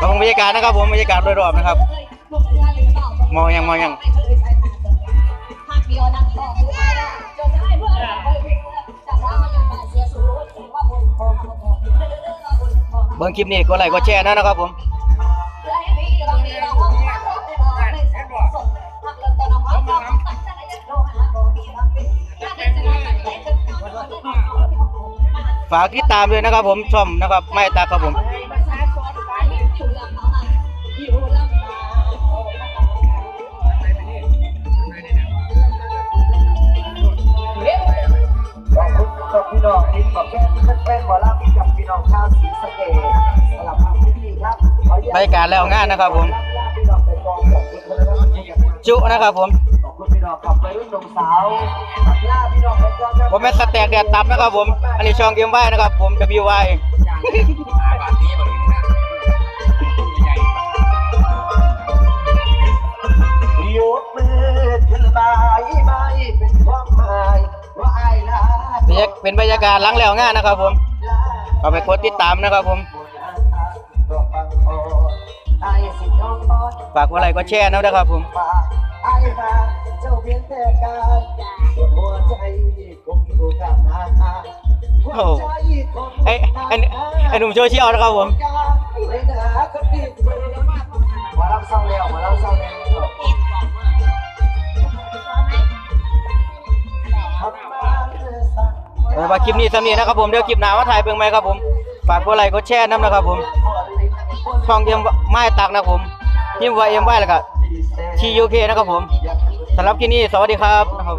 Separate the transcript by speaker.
Speaker 1: ก็คงบรรยากาศนะครับผมบรรยากาศโดยรอบนะครับมองยังมองยังเบิ่งคลิปนี้กดไลค์กดแชร์นะนะครับผมฝากติดตามด้วยนะครับผมชมนะครับ ไม่ตาครับผม
Speaker 2: น้องที่ขอบคุณแฟนๆหมอลำกับพี่น้องชาวศรีสะเกษสำหรับคลิปนี้ครับขออนุญต
Speaker 1: รายการแล้วงานนะครับผม
Speaker 2: พี่น้องไปกองขอบคุณคณะกรรมการ
Speaker 1: จุนะครับผม
Speaker 2: ขอบคุณพี่น้องกับไปรุ่นหนุ่มสาวตัดล่าพี่น้องไปกองครับ
Speaker 1: ผมเป็นสแต็กแดดตับนะครับผม อันนี้ช่องเกมไว้นะครับผม WY
Speaker 2: ย เป็น
Speaker 1: บรรยากาศหลังแล้วง่านนะครับผมก็ไปกดติดตามนะครับผมฝากกดไลค์กดแชร์นะครับผม
Speaker 2: ฝากไอ้มาเจ้ยงแต่การส่วนหัวใจคงอยู่กับนาหัวใจคง
Speaker 1: ไอ้ไอ้ไอ้หนุ่มโซเชียลนะครับผม
Speaker 2: ไอ้หนาคนดีมารับเศร้าแล้วมารับเศร้าแล้วทำม สัก
Speaker 1: เออว่าคลิปนี้สำนีนะครับผมเดี๋ยวคลิปหน้าว่าถ่ายเพิ่งไหมครับผมฝากกดไลค์กดแชร์น้ำนะครับผมช่องเอ็มไม้ตักนะครับผมยิ้มไว้เอ็มไว้แล้วก็ทียูเคนะครับผมสำหรับที่นี่สวัสดีครับ